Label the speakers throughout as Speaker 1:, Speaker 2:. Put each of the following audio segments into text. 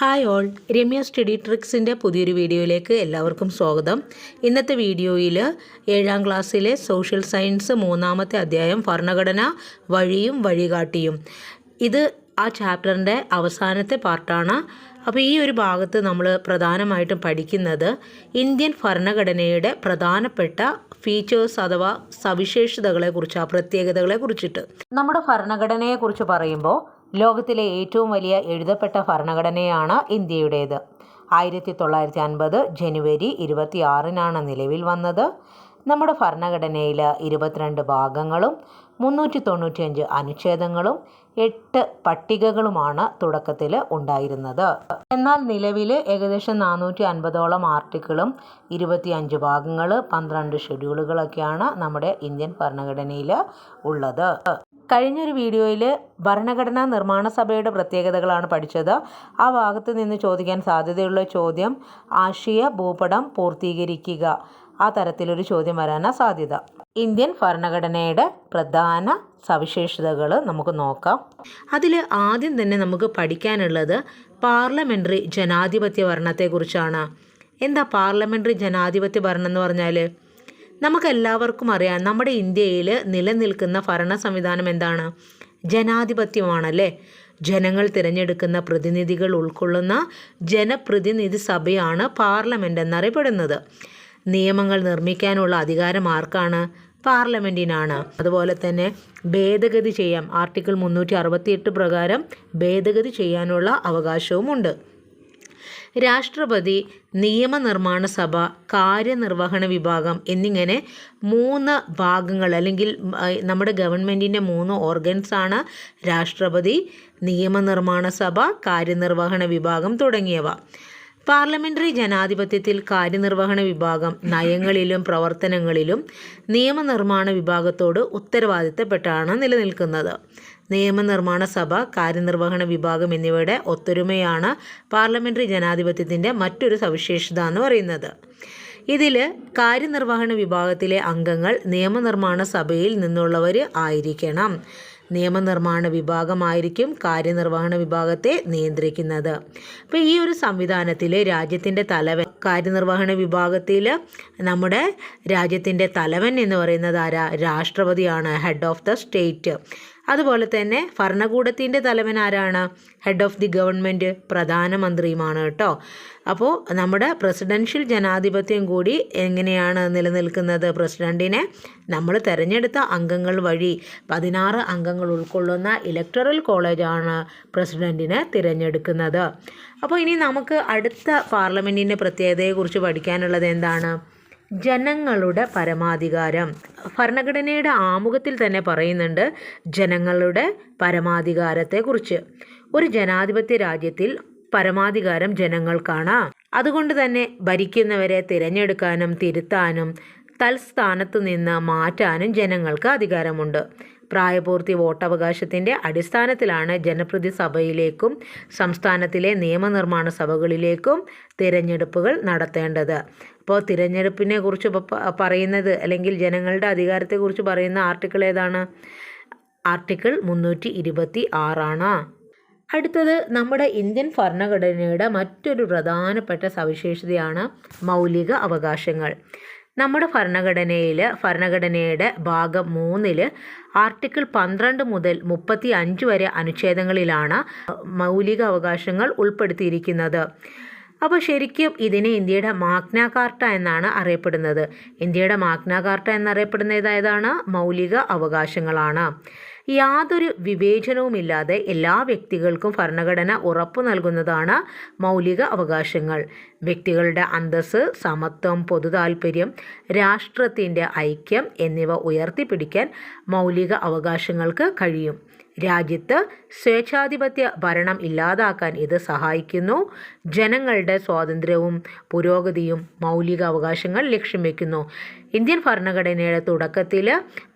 Speaker 1: Hi all. Ramya study ട്രിക്സിന്റെ പുതിയൊരു വീഡിയോയിലേക്ക് എല്ലാവർക്കും സ്വാഗതം. ഇന്നത്തെ വീഡിയോയിൽ ഏഴാം ക്ലാസ്സിലെ സോഷ്യൽ സയൻസ് മൂന്നാമത്തെ അധ്യായം ഭരണഘടന വഴിയും വഴികാട്ടിയും. ഇത് ആ ചാപ്റ്ററിന്റെ അവസാനത്തെ പാർട്ടാണ്. അപ്പോൾ ഈ ഒരു ഭാഗത്ത് നമ്മൾ പ്രധാനമായിട്ടും പഠിക്കുന്നത് ഇന്ത്യൻ ഭരണഘടനയുടെ പ്രധാനപ്പെട്ട ഫീച്ചേഴ്സ് അഥവാ സവിശേഷതകളെക്കുറിച്ച് ആ പ്രത്യേകതകളെ കുറിച്ചിട്ട്. നമ്മുടെ ഭരണഘടനയെക്കുറിച്ച് പറയുമ്പോൾ ലോകത്തിലെ ഏറ്റവും വലിയ എഴുതപ്പെട്ട ഭരണഘടനയാണ് ഇന്ത്യയുടേത്. ആയിരത്തി തൊള്ളായിരത്തി അൻപത് ജനുവരി ഇരുപത്തി ആറിനാണ് നിലവിൽ വന്നത്. നമ്മുടെ ഭരണഘടനയിൽ ഇരുപത്തിരണ്ട് ഭാഗങ്ങളും മുന്നൂറ്റി തൊണ്ണൂറ്റിയഞ്ച് അനുച്ഛേദങ്ങളും എട്ട് പട്ടികകളുമാണ് തുടക്കത്തിൽ ഉണ്ടായിരുന്നത്. എന്നാൽ നിലവിൽ ഏകദേശം നാനൂറ്റി അൻപതോളം ആർട്ടിക്കിളും ഇരുപത്തിയഞ്ച് ഭാഗങ്ങൾ പന്ത്രണ്ട് ഷെഡ്യൂളുകളൊക്കെയാണ് നമ്മുടെ ഇന്ത്യൻ ഭരണഘടനയിൽ ഉള്ളത്. കഴിഞ്ഞൊരു വീഡിയോയിൽ ഭരണഘടനാ നിർമ്മാണ സഭയുടെ പ്രത്യേകതകളാണ് പഠിച്ചത്. ആ ഭാഗത്ത് നിന്ന് ചോദിക്കാൻ സാധ്യതയുള്ള ചോദ്യം ആശയ ഭൂപടം പൂർത്തീകരിക്കുക. ആ തരത്തിലൊരു ചോദ്യം വരാനാണ് സാധ്യത. ഇന്ത്യൻ ഭരണഘടനയുടെ പ്രധാന സവിശേഷതകൾ നമുക്ക് നോക്കാം. അതിൽ ആദ്യം തന്നെ നമുക്ക് പഠിക്കാനുള്ളത് പാർലമെന്ററി ജനാധിപത്യ ഭരണത്തെക്കുറിച്ചാണ്. എന്താ പാർലമെന്ററി ജനാധിപത്യ ഭരണം എന്ന് പറഞ്ഞാൽ നമുക്കെല്ലാവർക്കും അറിയാം നമ്മുടെ ഇന്ത്യയിൽ നിലനിൽക്കുന്ന ഭരണ സംവിധാനം എന്താണ്? ജനാധിപത്യമാണല്ലേ? ജനങ്ങൾ തിരഞ്ഞെടുക്കുന്ന പ്രതിനിധികൾ ഉൾക്കൊള്ളുന്ന ജനപ്രതിനിധി സഭയാണ് പാർലമെന്റ് എന്നറിയപ്പെടുന്നത്. നിയമങ്ങൾ നിർമ്മിക്കാനുള്ള അധികാരം ആർക്കാണ്? പാർലമെന്റിനാണ് അതുപോലെ തന്നെ ഭേദഗതി ചെയ്യാം. ആർട്ടിക്കിൾ മുന്നൂറ്റി അറുപത്തിയെട്ട് പ്രകാരം ഭേദഗതി ചെയ്യാനുള്ള അവകാശവുമുണ്ട്. രാഷ്ട്രപതി നിയമനിർമ്മാണ സഭ കാര്യനിർവഹണ വിഭാഗം എന്നിങ്ങനെ മൂന്ന് ഭാഗങ്ങൾ അല്ലെങ്കിൽ നമ്മുടെ ഗവൺമെന്റിന്റെ മൂന്ന് ഓർഗൻസാണ് രാഷ്ട്രപതി നിയമനിർമ്മാണ സഭ കാര്യനിർവഹണ വിഭാഗം തുടങ്ങിയവ. പാർലമെന്ററി ജനാധിപത്യത്തിൽ കാര്യനിർവഹണ വിഭാഗം നയങ്ങളിലും പ്രവർത്തനങ്ങളിലും നിയമനിർമ്മാണ വിഭാഗത്തോട് ഉത്തരവാദിത്തപ്പെട്ടാണ് നിലനിൽക്കുന്നത്. നിയമനിർമ്മാണ സഭ കാര്യനിർവഹണ വിഭാഗം എന്നിവയുടെ ഒത്തൊരുമയാണ് പാർലമെന്ററി ജനാധിപത്യത്തിന്റെ മറ്റൊരു സവിശേഷത എന്ന് പറയുന്നത്. ഇതിൽ കാര്യനിർവഹണ വിഭാഗത്തിലെ അംഗങ്ങൾ നിയമനിർമ്മാണ സഭയിൽ നിന്നുള്ളവർ ആയിരിക്കണം. നിയമനിർമ്മാണ വിഭാഗമായിരിക്കും കാര്യനിർവഹണ വിഭാഗത്തെ നിയന്ത്രിക്കുന്നത്. അപ്പോൾ ഈ ഒരു സംവിധാനത്തിൽ രാജ്യത്തിന്റെ തലവൻ കാര്യനിർവഹണ വിഭാഗത്തിൽ നമ്മുടെ രാജ്യത്തിന്റെ തലവൻ എന്ന് പറയുന്നത് ആരാ? രാഷ്ട്രപതിയാണ് ഹെഡ് ഓഫ് ദ സ്റ്റേറ്റ് അതുപോലെ തന്നെ ഭരണകൂടത്തിന്റെ തലവൻ ആരാണ്? ഹെഡ് ഓഫ് ദി ഗവൺമെന്റ് പ്രധാനമന്ത്രിയുമാണ് കേട്ടോ. അപ്പോൾ നമ്മുടെ പ്രസിഡൻഷ്യൽ ജനാധിപത്യം കൂടി എങ്ങനെയാണ് നിലനിൽക്കുന്നത് പ്രസിഡന്റിനെ നമ്മൾ തിരഞ്ഞെടുത്ത അംഗങ്ങൾ വഴി പതിനാറ് അംഗങ്ങൾ ഉൾക്കൊള്ളുന്ന ഇലക്ടറൽ കോളേജാണ് പ്രസിഡന്റിനെ തിരഞ്ഞെടുക്കുന്നത്. അപ്പോൾ ഇനി നമുക്ക് അടുത്ത പാർലമെന്റിന്റെ പ്രത്യേകതയെക്കുറിച്ച് പഠിക്കാനുള്ളത് എന്താണ്? ജനങ്ങളുടെ പരമാധികാരം. ഭരണഘടനയുടെ ആമുഖത്തിൽ തന്നെ പറയുന്നുണ്ട് ജനങ്ങളുടെ പരമാധികാരത്തെക്കുറിച്ച്. ഒരു ജനാധിപത്യ രാജ്യത്തിൽ പരമാധികാരം ജനങ്ങൾക്കാണ്. അതുകൊണ്ട് തന്നെ ഭരിക്കുന്നവരെ തിരഞ്ഞെടുക്കാനും തിരുത്താനും തൽസ്ഥാനത്ത് നിന്ന് മാറ്റാനും ജനങ്ങൾക്ക് അധികാരമുണ്ട്. പ്രായപൂർത്തി വോട്ടവകാശത്തിന്റെ അടിസ്ഥാനത്തിലാണ് ജനപ്രതി സഭയിലേക്കും സംസ്ഥാനത്തിലെ നിയമനിർമ്മാണ സഭകളിലേക്കും തിരഞ്ഞെടുപ്പുകൾ നടത്തേണ്ടത്. അപ്പോൾ തിരഞ്ഞെടുപ്പിനെ കുറിച്ച് പറയുന്നത് അല്ലെങ്കിൽ ജനങ്ങളുടെ അധികാരത്തെക്കുറിച്ച് പറയുന്ന ആർട്ടിക്കിൾ ഏതാണ്? ആർട്ടിക്കിൾ മുന്നൂറ്റി ഇരുപത്തി ആറാണ് അടുത്തത് നമ്മുടെ ഇന്ത്യൻ ഭരണഘടനയുടെ മറ്റൊരു പ്രധാനപ്പെട്ട സവിശേഷതയാണ് മൗലിക അവകാശങ്ങൾ. നമ്മുടെ ഭരണഘടനയിൽ ഭരണഘടനയുടെ ഭാഗം മൂന്നിൽ ആർട്ടിക്കിൾ പന്ത്രണ്ട് മുതൽ മുപ്പത്തി അഞ്ച് വരെ അനുച്ഛേദങ്ങളിലാണ് മൗലിക അവകാശങ്ങൾ ഉൾപ്പെടുത്തിയിരിക്കുന്നത്. അപ്പോൾ ശരിക്കും ഇതിനെ ഇന്ത്യയുടെ മാഗ്നാകാർട്ട എന്നാണ് അറിയപ്പെടുന്നത്. ഇന്ത്യയുടെ മാഗ്നാകാർട്ട കാർട്ട ഏതായതാണ്? മൗലിക അവകാശങ്ങളാണ്. യാതൊരു വിവേചനവുമില്ലാതെ എല്ലാ വ്യക്തികൾക്കും ഭരണഘടന ഉറപ്പു നൽകുന്നതാണ് മൗലിക അവകാശങ്ങൾ. വ്യക്തികളുടെ അന്തസ്സ് സമത്വം പൊതുതാൽപര്യം രാഷ്ട്രത്തിന്റെ ഐക്യം എന്നിവ ഉയർത്തിപ്പിടിക്കാൻ മൗലിക അവകാശങ്ങൾക്ക് കഴിയും. രാജ്യത്ത് സ്വേച്ഛാധിപത്യ ഭരണം ഇല്ലാതാക്കാൻ ഇത് സഹായിക്കുന്നു. ജനങ്ങളുടെ സ്വാതന്ത്ര്യവും പുരോഗതിയും മൗലിക അവകാശങ്ങൾ ലക്ഷ്യം വയ്ക്കുന്നു ഇന്ത്യൻ ഭരണഘടനയുടെ തുടക്കത്തിൽ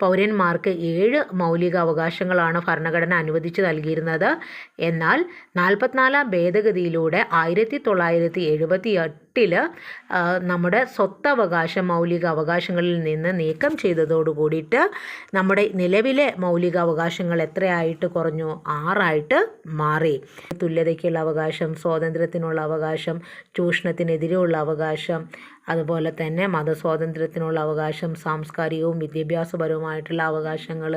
Speaker 1: പൗരന്മാർക്ക് ഏഴ് മൗലിക അവകാശങ്ങളാണ് ഭരണഘടന അനുവദിച്ചു നൽകിയിരുന്നത്. എന്നാൽ നാൽപ്പത്തിനാലാം ഭേദഗതിയിലൂടെ ആയിരത്തി തൊള്ളായിരത്തി എഴുപത്തി എട്ടിൽ നമ്മുടെ സ്വത്തവകാശ മൗലിക അവകാശങ്ങളിൽ നിന്ന് നീക്കം ചെയ്തതോടുകൂടിയിട്ട് നമ്മുടെ നിലവിലെ മൗലിക അവകാശങ്ങൾ എത്രയായിട്ട് കുറഞ്ഞു? ആറായിട്ട് മാറി. തുല്യതയ്ക്കുള്ള അവകാശം സ്വാതന്ത്ര്യത്തിനുള്ള അവകാശം ചൂഷണത്തിനെതിരെയുള്ള അവകാശം അതുപോലെ തന്നെ മതസ്വാതന്ത്ര്യത്തിനുള്ള അവകാശം സാംസ്കാരികവും വിദ്യാഭ്യാസപരവുമായിട്ടുള്ള അവകാശങ്ങൾ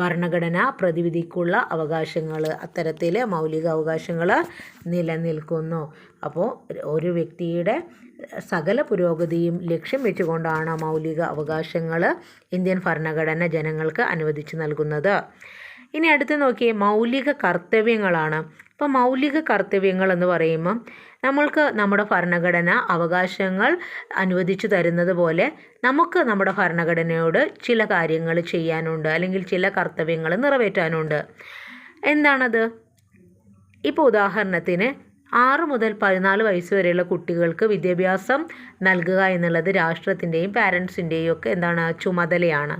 Speaker 1: ഭരണഘടന പ്രതിവിധിക്കുള്ള അവകാശങ്ങൾ അത്തരത്തിൽ മൗലിക അവകാശങ്ങൾ നിലനിൽക്കുന്നു. അപ്പോൾ ഒരു വ്യക്തിയുടെ സകല പുരോഗതിയും ലക്ഷ്യം വെച്ചുകൊണ്ടാണ് മൗലിക അവകാശങ്ങൾ ഇന്ത്യൻ ഭരണഘടന ജനങ്ങൾക്ക് അനുവദിച്ചു നൽകുന്നത്. ഇനി അടുത്ത് നോക്കിയേ മൗലിക കർത്തവ്യങ്ങളാണ്. ഇപ്പോൾ മൗലിക കർത്തവ്യങ്ങൾ എന്ന് പറയുമ്പം നമ്മൾക്ക് നമ്മുടെ ഭരണഘടന അവകാശങ്ങൾ അനുവദിച്ചു തരുന്നത് പോലെ നമുക്ക് നമ്മുടെ ഭരണഘടനയോട് ചില കാര്യങ്ങൾ ചെയ്യാനുണ്ട് അല്ലെങ്കിൽ ചില കർത്തവ്യങ്ങൾ നിറവേറ്റാനുണ്ട്. എന്താണത്? ഇപ്പോൾ ഉദാഹരണത്തിന് ആറ് മുതൽ പതിനാല് വയസ്സ് വരെയുള്ള കുട്ടികൾക്ക് വിദ്യാഭ്യാസം നൽകുക എന്നുള്ളത് രാഷ്ട്രത്തിന്റെയും പാരൻസിന്റെയും ഒക്കെ എന്താണ് ചുമതലയാണ്.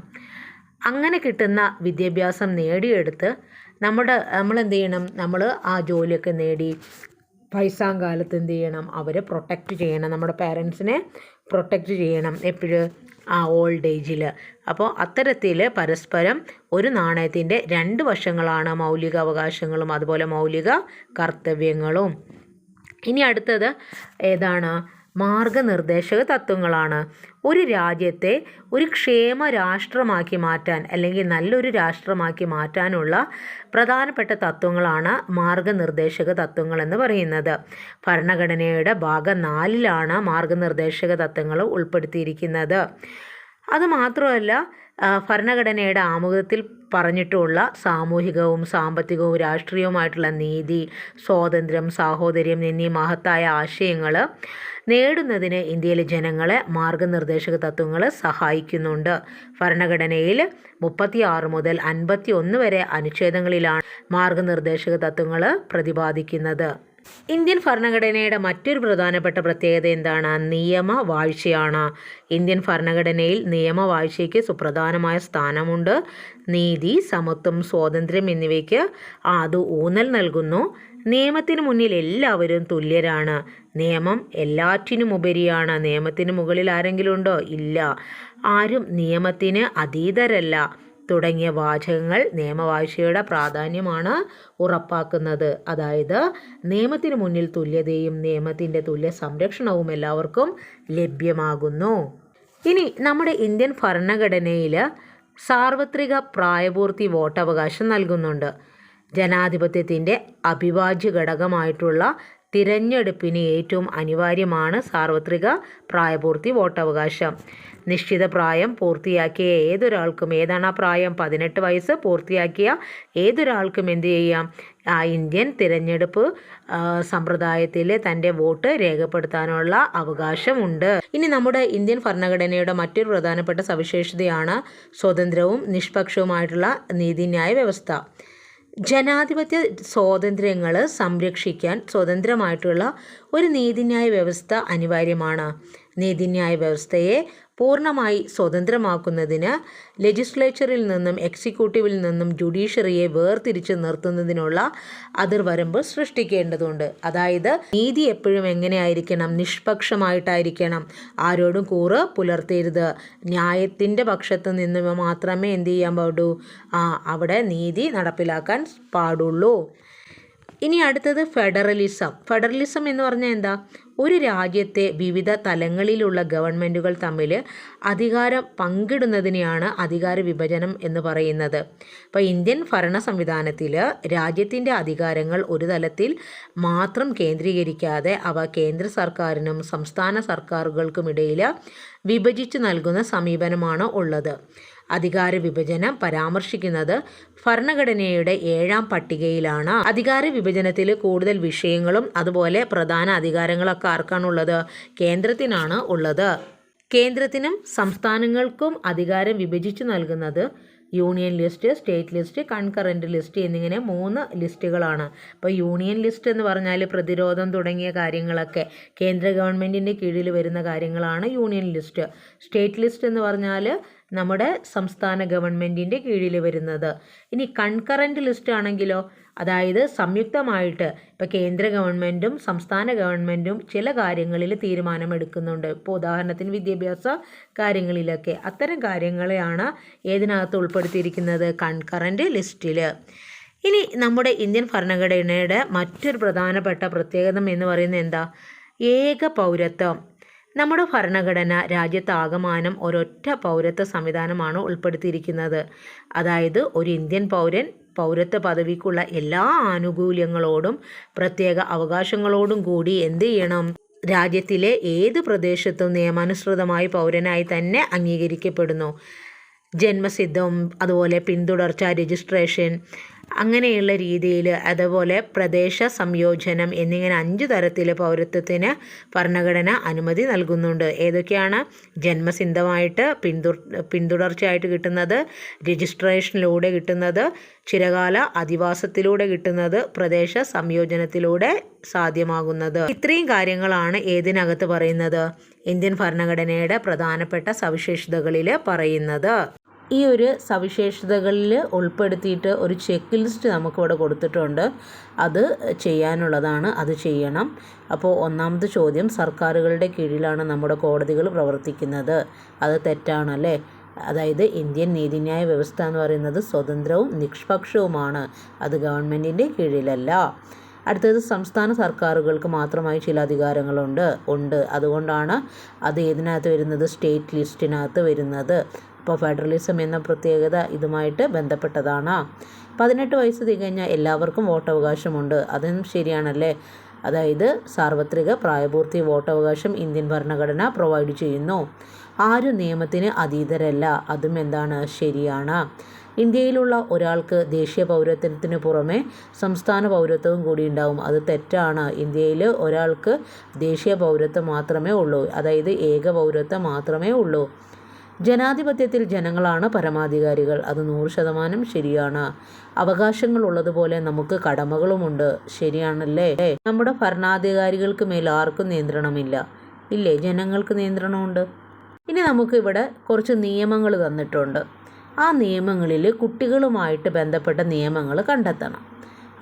Speaker 1: അങ്ങനെ കിട്ടുന്ന വിദ്യാഭ്യാസം നേടിയെടുത്ത് നമ്മുടെ നമ്മൾ എന്ത് ചെയ്യണം? നമ്മൾ ആ ജോലിയൊക്കെ നേടി വയസ്സാം കാലത്ത് എന്ത് ചെയ്യണം അവരെ പ്രൊട്ടക്റ്റ് ചെയ്യണം. നമ്മുടെ പാരൻസിനെ പ്രൊട്ടക്റ്റ് ചെയ്യണം എപ്പോഴും? ആ ഓൾഡ് ഏജിൽ അപ്പോൾ അത്തരത്തിൽ പരസ്പരം ഒരു നാണയത്തിന്റെ രണ്ട് വശങ്ങളാണ് മൗലിക അവകാശങ്ങളും അതുപോലെ മൗലിക കർത്തവ്യങ്ങളും. ഇനി അടുത്തത് ഏതാണ്? മാർഗനിർദ്ദേശക തത്വങ്ങളാണ്. ഒരു രാജ്യത്തെ ഒരു ക്ഷേമ രാഷ്ട്രമാക്കി മാറ്റാൻ അല്ലെങ്കിൽ നല്ലൊരു രാഷ്ട്രമാക്കി മാറ്റാനുള്ള പ്രധാനപ്പെട്ട തത്വങ്ങളാണ് മാർഗനിർദ്ദേശക തത്വങ്ങൾ എന്ന് പറയുന്നത്. ഭരണഘടനയുടെ ഭാഗം നാലിലാണ് മാർഗനിർദ്ദേശക തത്വങ്ങൾ ഉൾപ്പെടുത്തിയിരിക്കുന്നത്. അതുമാത്രമല്ല ഭരണഘടനയുടെ ആമുഖത്തിൽ പറഞ്ഞിട്ടുള്ള സാമൂഹികവും സാമ്പത്തികവും രാഷ്ട്രീയവുമായിട്ടുള്ള നീതി സ്വാതന്ത്ര്യം സാഹോദര്യം എന്നീ മഹത്തായ ആശയങ്ങൾ നേടുന്നതിന് ഇന്ത്യയിലെ ജനങ്ങളെ മാർഗനിർദ്ദേശക തത്വങ്ങൾ സഹായിക്കുന്നുണ്ട്. ഭരണഘടനയിൽ മുപ്പത്തി ആറ് മുതൽ അൻപത്തി ഒന്ന് വരെ അനുച്ഛേദങ്ങളിലാണ് മാർഗനിർദ്ദേശക തത്വങ്ങൾ പ്രതിപാദിക്കുന്നത്. ഇന്ത്യൻ ഭരണഘടനയുടെ മറ്റൊരു പ്രധാനപ്പെട്ട പ്രത്യേകത എന്താണ്? നിയമവാഴ്ചയാണ് ഇന്ത്യൻ ഭരണഘടനയിൽ നിയമവാഴ്ചയ്ക്ക് സുപ്രധാനമായ സ്ഥാനമുണ്ട്. നീതി സമത്വം സ്വാതന്ത്ര്യം എന്നിവയ്ക്ക് അത് ഊന്നൽ നൽകുന്നു. നിയമത്തിന് മുന്നിൽ എല്ലാവരും തുല്യരാണ്. നിയമം എല്ലാറ്റിനും ഉപരിയാണ്. നിയമത്തിന് മുകളിൽ ആരെങ്കിലും ഉണ്ടോ? ഇല്ല. ആരും നിയമത്തിന് അതീതരല്ല. തുടങ്ങിയ വാചകങ്ങൾ നിയമവാഴ്ചയുടെ പ്രാധാന്യമാണ് ഉറപ്പാക്കുന്നത്. അതായത് നിയമത്തിന് മുന്നിൽ തുല്യതയും നിയമത്തിന്റെ തുല്യ സംരക്ഷണവും എല്ലാവർക്കും ലഭ്യമാകുന്നു. ഇനി നമ്മുടെ ഇന്ത്യൻ ഭരണഘടനയിൽ സാർവത്രിക പ്രായപൂർത്തി വോട്ടവകാശം നൽകുന്നുണ്ട്. ജനാധിപത്യത്തിന്റെ അവിഭാജ്യ ഘടകമായിട്ടുള്ള തിരഞ്ഞെടുപ്പിന് ഏറ്റവും അനിവാര്യമാണ് സാർവത്രിക പ്രായപൂർത്തി വോട്ടവകാശം. നിശ്ചിത പ്രായം പൂർത്തിയാക്കിയ ഏതൊരാൾക്കും ഏതാണ് ആ പ്രായം? പതിനെട്ട് വയസ്സ് പൂർത്തിയാക്കിയ ഏതൊരാൾക്കും എന്ത് ചെയ്യാം? ആ ഇന്ത്യൻ തിരഞ്ഞെടുപ്പ് സമ്പ്രദായത്തിൽ തന്റെ വോട്ട് രേഖപ്പെടുത്താനുള്ള അവകാശമുണ്ട്. ഇനി നമ്മുടെ ഇന്ത്യൻ ഭരണഘടനയുടെ മറ്റൊരു പ്രധാനപ്പെട്ട സവിശേഷതയാണ് സ്വതന്ത്രവും നിഷ്പക്ഷവുമായിട്ടുള്ള നീതിന്യായ വ്യവസ്ഥ. ജനാധിപത്യ സ്വാതന്ത്ര്യങ്ങൾ സംരക്ഷിക്കാൻ സ്വതന്ത്രമായിട്ടുള്ള ഒരു നീതിന്യായ വ്യവസ്ഥ അനിവാര്യമാണ്. നീതിന്യായ വ്യവസ്ഥയെ പൂർണമായി സ്വതന്ത്രമാക്കുന്നതിന് ലെജിസ്ലേച്ചറിൽ നിന്നും എക്സിക്യൂട്ടീവിൽ നിന്നും ജുഡീഷ്യറിയെ വേർതിരിച്ച് നിർത്തുന്നതിനുള്ള അതിർവരമ്പ് സൃഷ്ടിക്കേണ്ടതുണ്ട്. അതായത് നീതി എപ്പോഴും എങ്ങനെയായിരിക്കണം? നിഷ്പക്ഷമായിട്ടായിരിക്കണം. ആരോടും കൂറ് പുലർത്തരുത്. ന്യായത്തിന്റെ പക്ഷത്ത് നിന്ന് മാത്രമേ എന്ത് ചെയ്യാൻ പാടൂ അവിടെ നീതി നടപ്പിലാക്കാൻ പാടുള്ളൂ. ഇനി അടുത്തത് ഫെഡറലിസം. ഫെഡറലിസം എന്ന് പറഞ്ഞാൽ എന്താ? ഒരു രാജ്യത്തെ വിവിധ തലങ്ങളിലുള്ള ഗവൺമെന്റുകൾ തമ്മിൽ അധികാരം പങ്കിടുന്നതിനെയാണ് അധികാര വിഭജനം എന്ന് പറയുന്നത്. അപ്പോൾ ഇന്ത്യൻ ഭരണ സംവിധാനത്തിൽ രാജ്യത്തിന്റെ അധികാരങ്ങൾ ഒരു തലത്തിൽ മാത്രം കേന്ദ്രീകരിക്കാതെ അവ കേന്ദ്ര സർക്കാരിനും സംസ്ഥാന സർക്കാരുകൾക്കുമിടയിൽ വിഭജിച്ച് നൽകുന്ന സമീപനമാണ് ഉള്ളത്. അധികാര വിഭജനം പരാമർശിക്കുന്നത് ഭരണഘടനയുടെ ഏഴാം പട്ടികയിലാണ്. അധികാര വിഭജനത്തിൽ കൂടുതൽ വിഷയങ്ങളും അതുപോലെ പ്രധാന അധികാരങ്ങളൊക്കെ ആർക്കാണുള്ളത്? കേന്ദ്രത്തിനാണ് ഉള്ളത്. കേന്ദ്രത്തിനും സംസ്ഥാനങ്ങൾക്കും അധികാരം വിഭജിച്ചു നൽകുന്നത് union list state list concurrent list എന്നിങ്ങനെ മൂന്ന് ലിസ്റ്റുകളാണ്. അപ്പോൾ യൂണിയൻ ലിസ്റ്റ് എന്ന് പറഞ്ഞാൽ പ്രതിരോധം തുടങ്ങിയ കാര്യങ്ങളൊക്കെ കേന്ദ്ര ഗവൺമെന്റിന്റെ കീഴിൽ വരുന്ന കാര്യങ്ങളാണ് യൂണിയൻ ലിസ്റ്റ്. സ്റ്റേറ്റ് ലിസ്റ്റ് എന്ന് പറഞ്ഞാൽ നമ്മുടെ സംസ്ഥാന ഗവൺമെന്റിന്റെ കീഴിൽ വരുന്നത്. ഇനി കൺകറന്റ് ലിസ്റ്റ് ആണെങ്കിലോ അതായത് സംയുക്തമായിട്ട് ഇപ്പോൾ കേന്ദ്ര ഗവൺമെന്റും സംസ്ഥാന ഗവൺമെന്റും ചില കാര്യങ്ങളിൽ തീരുമാനമെടുക്കുന്നുണ്ട്. ഇപ്പോൾ ഉദാഹരണത്തിന് വിദ്യാഭ്യാസ കാര്യങ്ങളിലൊക്കെ അത്തരം കാര്യങ്ങളെയാണ് ഏതിനകത്ത് ഉൾപ്പെടുത്തിയിരിക്കുന്നത്? കൺകറന്റ് ലിസ്റ്റിൽ ഇനി നമ്മുടെ ഇന്ത്യൻ ഭരണഘടനയുടെ മറ്റൊരു പ്രധാനപ്പെട്ട പ്രത്യേകത എന്ന് പറയുന്നത് എന്താ? ഏക പൗരത്വം. നമ്മുടെ ഭരണഘടന രാജ്യത്താകമാനം ഒരൊറ്റ പൗരത്വ സംവിധാനമാണ് ഉൾപ്പെടുത്തിയിരിക്കുന്നത്. അതായത് ഒരു ഇന്ത്യൻ പൗരൻ പൗരത്വ പദവിക്കുള്ള എല്ലാ ആനുകൂല്യങ്ങളോടും പ്രത്യേക അവകാശങ്ങളോടും കൂടി എന്ത് ചെയ്യണം? രാജ്യത്തിലെ ഏത് പ്രദേശത്തും നിയമാനുസൃതമായി പൗരനായി തന്നെ അംഗീകരിക്കപ്പെടുന്നു. ജന്മസിദ്ധം അതുപോലെ പിന്തുടർച്ച രജിസ്ട്രേഷൻ അങ്ങനെയുള്ള രീതിയിൽ അതുപോലെ പ്രദേശ സംയോജനം എന്നിങ്ങനെ അഞ്ച് തരത്തിൽ പൗരത്വത്തിന് ഭരണഘടന അനുമതി നൽകുന്നുണ്ട്. ഏതൊക്കെയാണ്? ജന്മസിദ്ധമായിട്ട് പിന്തു പിന്തുടർച്ചയായിട്ട് കിട്ടുന്നത് രജിസ്ട്രേഷനിലൂടെ കിട്ടുന്നത് ചിരകാല അധിവാസത്തിലൂടെ കിട്ടുന്നത് പ്രദേശ സംയോജനത്തിലൂടെ സാധ്യമാകുന്നത്. ഇത്രയും കാര്യങ്ങളാണ് ഏതിനകത്ത് പറയുന്നത്? ഇന്ത്യൻ ഭരണഘടനയുടെ പ്രധാനപ്പെട്ട സവിശേഷതകളിൽ പറയുന്നത്. ഈ ഒരു സവിശേഷതകളിൽ ഉൾപ്പെടുത്തിയിട്ട് ഒരു ചെക്ക് ലിസ്റ്റ് നമുക്കിവിടെ കൊടുത്തിട്ടുണ്ട്. അത് ചെയ്യാനുള്ളതാണ് അത് ചെയ്യണം. അപ്പോൾ ഒന്നാമത്തെ ചോദ്യം സർക്കാരുകളുടെ കീഴിലാണ് നമ്മുടെ കോടതികൾ പ്രവർത്തിക്കുന്നത്. അത് തെറ്റാണല്ലേ? അതായത് ഇന്ത്യൻ നീതിന്യായ വ്യവസ്ഥ എന്ന് പറയുന്നത് സ്വതന്ത്രവും നിഷ്പക്ഷവുമാണ്. അത് ഗവൺമെന്റിന്റെ കീഴിലല്ല. അടുത്തത് സംസ്ഥാന സർക്കാരുകൾക്ക് മാത്രമായി ചില അധികാരങ്ങളുണ്ട് ഉണ്ട്. അതുകൊണ്ടാണ് അത് ഏതിനകത്ത് വരുന്നത്? സ്റ്റേറ്റ് ലിസ്റ്റിനകത്ത് വരുന്നത്. ഇപ്പോൾ ഫെഡറലിസം എന്ന പ്രത്യേകത ഇതുമായിട്ട് ബന്ധപ്പെട്ടതാണ്. പതിനെട്ട് വയസ്സ് തികഞ്ഞ എല്ലാവർക്കും വോട്ടവകാശമുണ്ട്. അതും ശരിയാണല്ലേ? അതായത് സാർവത്രിക പ്രായപൂർത്തി വോട്ടവകാശം ഇന്ത്യൻ ഭരണഘടന പ്രൊവൈഡ് ചെയ്യുന്നു. ആരും നിയമത്തിന് അതീതരല്ല. അതും എന്താണ്? ശരിയാണ്. ഇന്ത്യയിലുള്ള ഒരാൾക്ക് ദേശീയ പൗരത്വത്തിന് പുറമെ സംസ്ഥാന പൗരത്വവും കൂടി ഉണ്ടാവും. അത് തെറ്റാണ്. ഇന്ത്യയിൽ ഒരാൾക്ക് ദേശീയ പൗരത്വം മാത്രമേ ഉള്ളൂ. അതായത് ഏക പൗരത്വം മാത്രമേ ഉള്ളൂ. ജനാധിപത്യത്തിൽ ജനങ്ങളാണ് പരമാധികാരികൾ. അത് നൂറ് ശതമാനം ശരിയാണ്. അവകാശങ്ങൾ ഉള്ളതുപോലെ നമുക്ക് കടമകളുമുണ്ട്. ശരിയാണല്ലേ? നമ്മുടെ ഭരണാധികാരികൾക്ക് മേൽ ആർക്കും നിയന്ത്രണമില്ല. ഇല്ലേ? ജനങ്ങൾക്ക് നിയന്ത്രണമുണ്ട്. ഇനി നമുക്കിവിടെ കുറച്ച് നിയമങ്ങൾ തന്നിട്ടുണ്ട്. ആ നിയമങ്ങളിൽ കുട്ടികളുമായിട്ട് ബന്ധപ്പെട്ട നിയമങ്ങൾ കണ്ടെത്തണം.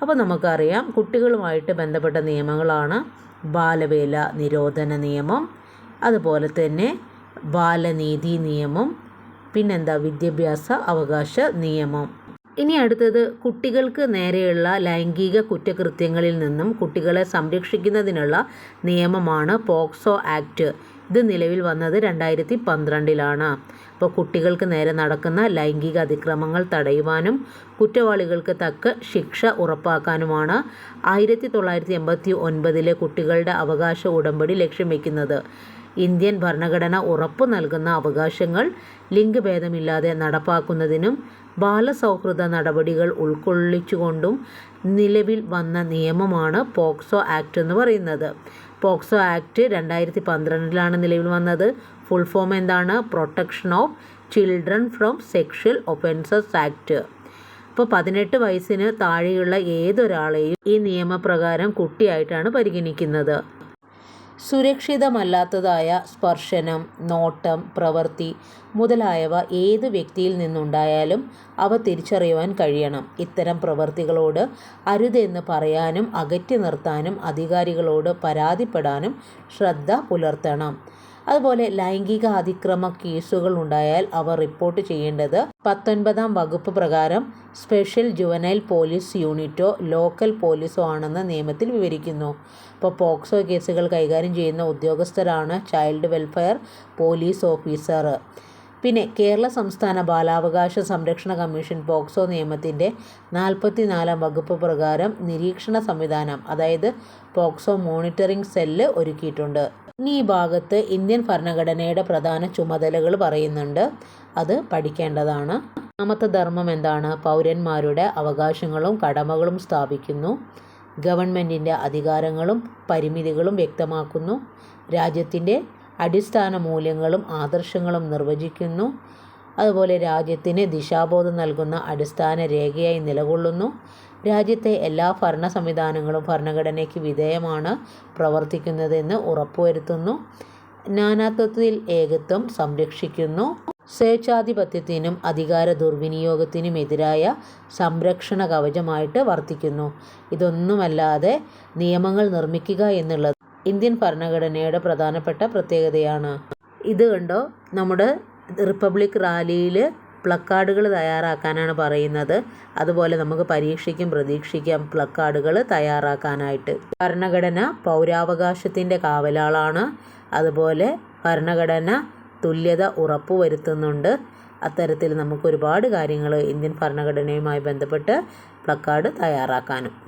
Speaker 1: അപ്പോൾ നമുക്കറിയാം കുട്ടികളുമായിട്ട് ബന്ധപ്പെട്ട നിയമങ്ങളാണ് ബാലവേല നിരോധന നിയമം. അതുപോലെ തന്നെ ബാലനീതി നിയമം പിന്നെന്താ വിദ്യാഭ്യാസ അവകാശ നിയമം. ഇനി അടുത്തത് കുട്ടികൾക്ക് നേരെയുള്ള ലൈംഗിക കുറ്റകൃത്യങ്ങളിൽ നിന്നും കുട്ടികളെ സംരക്ഷിക്കുന്നതിനുള്ള നിയമമാണ് പോക്സോ ആക്ട്. ഇത് നിലവിൽ വന്നത് രണ്ടായിരത്തി പന്ത്രണ്ടിലാണ് അപ്പോൾ കുട്ടികൾക്ക് നേരെ നടക്കുന്ന ലൈംഗിക അതിക്രമങ്ങൾ തടയുവാനും കുറ്റവാളികൾക്ക് തക്ക ശിക്ഷ ഉറപ്പാക്കാനുമാണ് ആയിരത്തി തൊള്ളായിരത്തി എൺപത്തി ഒൻപതിലെ കുട്ടികളുടെ അവകാശ ഉടമ്പടി ലക്ഷ്യം വയ്ക്കുന്നത് ഇന്ത്യൻ ഭരണഘടന ഉറപ്പു നൽകുന്ന അവകാശങ്ങൾ ലിംഗഭേദമില്ലാതെ നടപ്പാക്കുന്നതിനും ബാലസൗഹൃദ നടപടികൾ ഉൾക്കൊള്ളിച്ചുകൊണ്ടും നിലവിൽ വന്ന നിയമമാണ് പോക്സോ ആക്ട് എന്ന് പറയുന്നത്. പോക്സോ ആക്ട് രണ്ടായിരത്തി പന്ത്രണ്ടിലാണ് നിലവിൽ വന്നത്. ഫുൾ ഫോം എന്താണ്? Protection of children from sexual offences act. ഇപ്പോൾ പതിനെട്ട് വയസ്സിന് താഴെയുള്ള ഏതൊരാളെയും ഈ നിയമപ്രകാരം കുട്ടിയായിട്ടാണ് പരിഗണിക്കുന്നത്. സുരക്ഷിതമല്ലാത്തതായ സ്പർശനം നോട്ടം പ്രവൃത്തി മുതലായവ ഏത് വ്യക്തിയിൽ നിന്നുണ്ടായാലും അവ തിരിച്ചറിയുവാൻ കഴിയണം. ഇത്തരം പ്രവൃത്തികളോട് അരുതെന്ന് പറയാനും അകറ്റി നിർത്താനും അധികാരികളോട് പരാതിപ്പെടാനും ശ്രദ്ധ പുലർത്തണം. അതുപോലെ ലൈംഗിക അതിക്രമ കേസുകൾ ഉണ്ടായാൽ അവ റിപ്പോർട്ട് ചെയ്യേണ്ടത് പത്തൊൻപതാം വകുപ്പ് പ്രകാരം സ്പെഷ്യൽ ജുവനൈൽ പോലീസ് യൂണിറ്റോ ലോക്കൽ പോലീസോ ആണെന്ന് നിയമത്തിൽ വിവരിക്കുന്നു. ഇപ്പോൾ പോക്സോ കേസുകൾ കൈകാര്യം ചെയ്യുന്ന ഉദ്യോഗസ്ഥരാണ് ചൈൽഡ് വെൽഫെയർ പോലീസ് ഓഫീസർ. പിന്നെ കേരള സംസ്ഥാന ബാലാവകാശ സംരക്ഷണ കമ്മീഷൻ പോക്സോ നിയമത്തിന്റെ നാൽപ്പത്തിനാലാം വകുപ്പ് പ്രകാരം നിരീക്ഷണ സംവിധാനം അതായത് പോക്സോ മോണിറ്ററിംഗ് സെല്ല് ഒരുക്കിയിട്ടുണ്ട്. ഇനി ഈ ഭാഗത്ത് ഇന്ത്യൻ ഭരണഘടനയുടെ പ്രധാന ചുമതലകൾ പറയുന്നുണ്ട്. അത് പഠിക്കേണ്ടതാണ്. ഒന്നാമത്തെ ധർമ്മം എന്താണ്? പൗരന്മാരുടെ അവകാശങ്ങളും കടമകളും സ്ഥാപിക്കുന്നു. ഗവൺമെന്റിന്റെ അധികാരങ്ങളും പരിമിതികളും വ്യക്തമാക്കുന്നു. രാജ്യത്തിന്റെ അടിസ്ഥാന മൂല്യങ്ങളും ആദർശങ്ങളും നിർവചിക്കുന്നു. അതുപോലെ രാജ്യത്തിന് ദിശാബോധം നൽകുന്ന അടിസ്ഥാന രേഖയായി നിലകൊള്ളുന്നു. രാജ്യത്തെ എല്ലാ ഭരണ സംവിധാനങ്ങളും ഭരണഘടനയ്ക്ക് വിധേയമാണ് പ്രവർത്തിക്കുന്നതെന്ന് ഉറപ്പുവരുത്തുന്നു. നാനാത്വത്തിൽ ഏകത്വം സംരക്ഷിക്കുന്നു. സ്വേച്ഛാധിപത്യത്തിനും അധികാര ദുർവിനിയോഗത്തിനും എതിരായ സംരക്ഷണ കവചമായിട്ട് വർത്തിക്കുന്നു. ഇതൊന്നുമല്ലാതെ നിയമങ്ങൾ നിർമ്മിക്കുക എന്നുള്ളത് ഇന്ത്യൻ ഭരണഘടനയുടെ പ്രധാനപ്പെട്ട പ്രത്യേകതയാണ്. ഇത് കണ്ടോ? നമ്മുടെ റിപ്പബ്ലിക് റാലിയിൽ പ്ലക്കാർഡുകൾ തയ്യാറാക്കാനാണ് പറയുന്നത്. അതുപോലെ നമുക്ക് പരീക്ഷയ്ക്കും പ്രതീക്ഷിക്കാം പ്ലക്കാർഡുകൾ തയ്യാറാക്കാനായിട്ട്. ഭരണഘടന പൗരാവകാശത്തിന്റെ കാവലാളാണ്. അതുപോലെ ഭരണഘടന തുല്യത ഉറപ്പുവരുത്തുന്നുണ്ട്. അത്തരത്തിൽ നമുക്ക് ഒരുപാട് കാര്യങ്ങൾ ഇന്ത്യൻ ഭരണഘടനയുമായി ബന്ധപ്പെട്ട് പ്ലക്കാർഡ് തയ്യാറാക്കാനും.